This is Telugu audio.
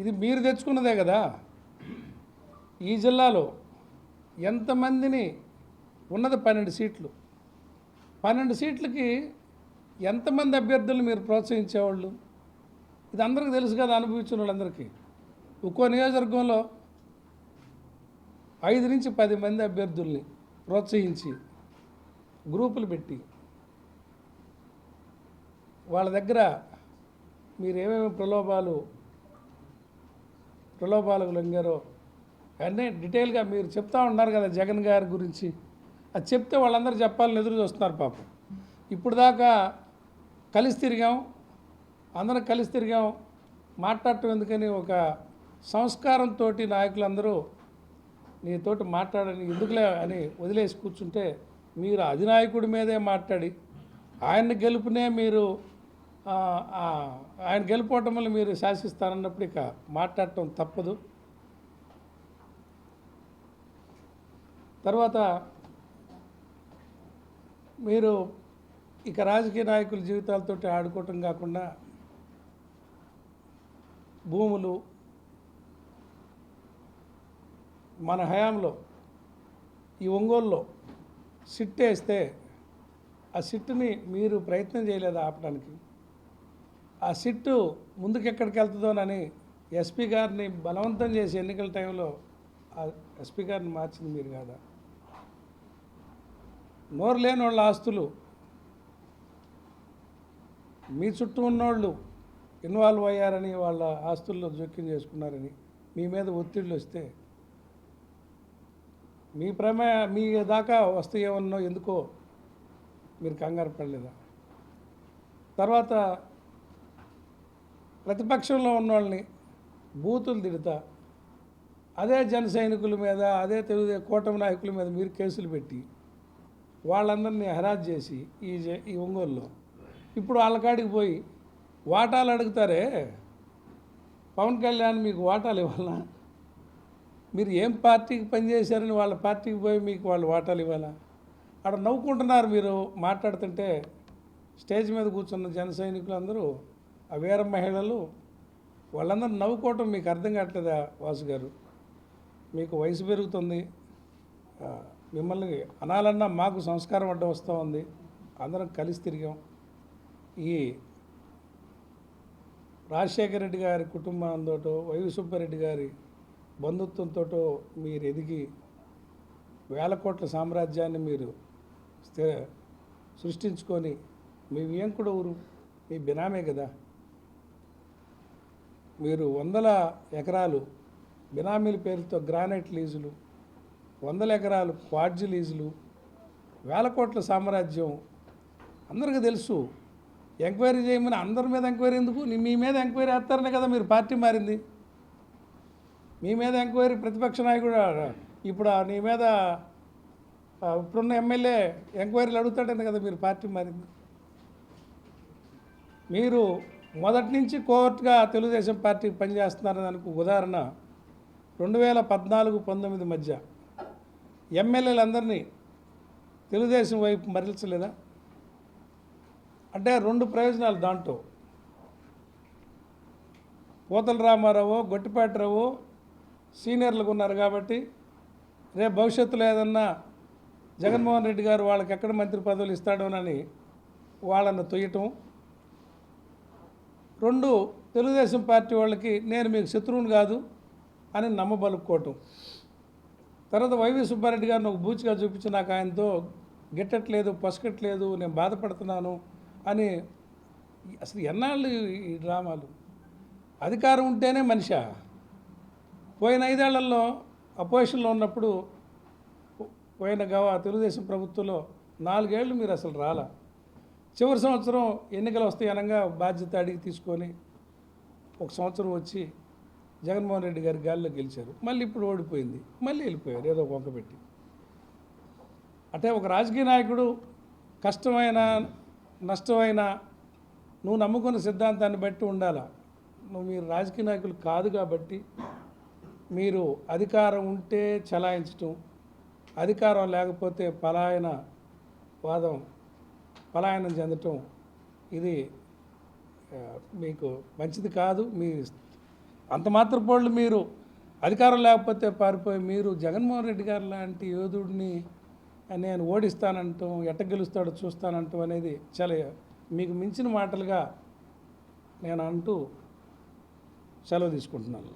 ఇది మీరు తెచ్చుకున్నదే కదా. ఈ జిల్లాలో ఎంతమందిని ఉన్నది పన్నెండు సీట్లు. పన్నెండు సీట్లకి ఎంతమంది అభ్యర్థులు మీరు ప్రోత్సహించేవాళ్ళు? ఇది అందరికీ తెలుసు కదా అనుభవించిన వాళ్ళందరికీ. ఒక్కో నియోజకవర్గంలో ఐదు నుంచి పది మంది అభ్యర్థుల్ని ప్రోత్సహించి గ్రూపులు పెట్టి వాళ్ళ దగ్గర మీరు ఏమేమి ప్రలోభాలు ప్రలోభాలకు లొంగారో. అన్నీ డీటెయిల్గా మీరు చెప్తా ఉన్నారు కదా జగన్ గారి గురించి. అది చెప్తే వాళ్ళందరూ చెప్పాలని ఎదురు చూస్తున్నారు పాపం. ఇప్పుడు దాకా కలిసి తిరిగాం. అందరం కలిసి తిరిగాం. మాట్లాడటం ఎందుకని ఒక సంస్కారంతో నాయకులందరూ నీతోటి మాట్లాడని ఎందుకులే అని వదిలేసి కూర్చుంటే మీరు అధినాయకుడి మీదే మాట్లాడి ఆయన గెలుపునే మీరు ఆయన గెలుపోవటం వల్ల మీరు శాసిస్తారన్నప్పుడు ఇక మాట్లాడటం తప్పదు. తర్వాత మీరు ఇక రాజకీయ నాయకుల జీవితాలతోటి ఆడుకోవటం కాకుండా భూములు మన హయాంలో ఈ ఒంగోలులో సిట్ వేస్తే ఆ సిట్టుని మీరు ప్రయత్నం చేయలేదు ఆపడానికి? ఆ సిట్టు ముందుకు ఎక్కడికి వెళ్తుందోనని ఎస్పీ గారిని బలవంతం చేసి ఎన్నికల టైంలో ఆ ఎస్పీ గారిని మార్చింది మీరు కాదా? నోరు లేని వాళ్ళ ఆస్తులు మీ చుట్టూ ఉన్నోళ్ళు ఇన్వాల్వ్ అయ్యారని వాళ్ళ ఆస్తుల్లో జోక్యం చేసుకున్నారని మీ మీద ఒత్తిళ్ళు వస్తే మీ ప్రమే మీ దాకా వస్తాయేమన్నో ఎందుకో మీరు కంగారు పడలేదా? తర్వాత ప్రతిపక్షంలో ఉన్న వాళ్ళని బూతులు తిడతా. అదే జన సైనికుల మీద అదే తెలుగు కూటమి నాయకుల మీద మీరు కేసులు పెట్టి వాళ్ళందరినీ హరాజ్ చేసి ఈ జ- ఈ ఒంగోలులో. ఇప్పుడు వాళ్ళ కాడికి పోయి వాటాలు అడుగుతారే? పవన్ కళ్యాణ్ మీకు వాటాలు ఇవ్వాలా? మీరు ఏం పార్టీకి పనిచేశారని వాళ్ళ పార్టీకి పోయి మీకు వాళ్ళు వాటాలు ఇవ్వాలా? అక్కడ నవ్వుకుంటున్నారు మీరు మాట్లాడుతుంటే స్టేజ్ మీద కూర్చున్న జన సైనికులు అవేర మహిళలు వాళ్ళందరూ నవ్వుకోవటం మీకు అర్థం కావట్లేదా వాసు గారు? మీకు వయసు పెరుగుతుంది. మిమ్మల్ని అనాలన్నా మాకు సంస్కారం అడ్డం వస్తూ ఉంది. అందరం కలిసి తిరిగాం. ఈ రాజశేఖర రెడ్డి గారి కుటుంబంతో వైవి సుబ్బారెడ్డి గారి బంధుత్వంతో మీరు ఎదిగి వేల కోట్ల సామ్రాజ్యాన్ని మీరు స్థి సృష్టించుకొని మీ వియంకుడు ఊరు మీ బినామే కదా? మీరు వందల ఎకరాలు బినామీల పేరుతో గ్రానైట్ లీజులు వందల ఎకరాలు క్వాడ్జి లీజులు వేల కోట్ల సామ్రాజ్యం అందరికీ తెలుసు. ఎంక్వైరీ చేయమని అందరి మీద ఎంక్వైరీ ఎందుకు? మీ మీద ఎంక్వైరీ వేస్తారనే కదా మీరు పార్టీ మారింది. మీ మీద ఎంక్వైరీ ప్రతిపక్ష నాయకుడు ఇప్పుడు నీ మీద ఇప్పుడున్న ఎమ్మెల్యే ఎంక్వైరీలు అడుగుతాడని కదా మీరు పార్టీ మారింది. మీరు మొదటి నుంచి కోర్టుగా తెలుగుదేశం పార్టీకి పనిచేస్తున్నారని దానికి ఉదాహరణ రెండు వేల పద్నాలుగు పంతొమ్మిది మధ్య ఎమ్మెల్యేలందరినీ తెలుగుదేశం వైపు మరల్చలేదా? అంటే రెండు ప్రయోజనాలు దాంట్లో. పోతల రామారావు గొట్టిపాటిరావు సీనియర్లకు ఉన్నారు కాబట్టి రేపు భవిష్యత్తులో ఏదన్నా జగన్మోహన్ రెడ్డి గారు వాళ్ళకి ఎక్కడ మంత్రి పదవులు ఇస్తాడోనని వాళ్ళని తొయ్యటం రెండు తెలుగుదేశం పార్టీ వాళ్ళకి నేను మీకు శత్రువుని కాదు అని నమ్మబలుపుకోవటం తర్వాత వైవి సుబ్బారెడ్డి గారిని ఒక బూచిగా చూపించి నాకు ఆయనతో గిట్టట్లేదు పసకట్లేదు నేను బాధపడుతున్నాను అని అసలు ఎన్నాళ్ళు ఈ డ్రామాలు? అధికారం ఉంటేనే మనిష. పోయిన ఐదేళ్ళలో అపోజిషన్లో ఉన్నప్పుడు పోయిన గవ తెలుగుదేశం ప్రభుత్వంలో నాలుగేళ్ళు మీరు అసలు రాలా? చివరి సంవత్సరం ఎన్నికలు వస్తాయి అనగా బాధ్యత అడిగి తీసుకొని ఒక సంవత్సరం వచ్చి జగన్మోహన్ రెడ్డి గారి గాలిలో గెలిచారు. మళ్ళీ ఇప్పుడు ఓడిపోయింది. మళ్ళీ వెళ్ళిపోయారు. ఏదో ఒక వంక పెట్టి. అంటే ఒక రాజకీయ నాయకుడు కష్టమైన నష్టమైన నువ్వు నమ్ముకున్న సిద్ధాంతాన్ని బట్టి ఉండాలా? నువ్వు మీరు రాజకీయ నాయకులు కాదు కాబట్టి మీరు అధికారం ఉంటే చలాయించటం అధికారం లేకపోతే పలాయన వాదం పలాయనం చెందటం ఇది మీకు మంచిది కాదు. మీ అంత మాత్రపోళ్ళు మీరు అధికారం లేకపోతే పారిపోయి మీరు జగన్మోహన్ రెడ్డి గారు లాంటి యోధుడిని నేను ఓడిస్తానంటాం ఎట్ట గెలుస్తాడో చూస్తానంటాం అనేది చాలా మీకు మించిన మాటలుగా నేను అంటూ సెలవు తీసుకుంటున్నాను.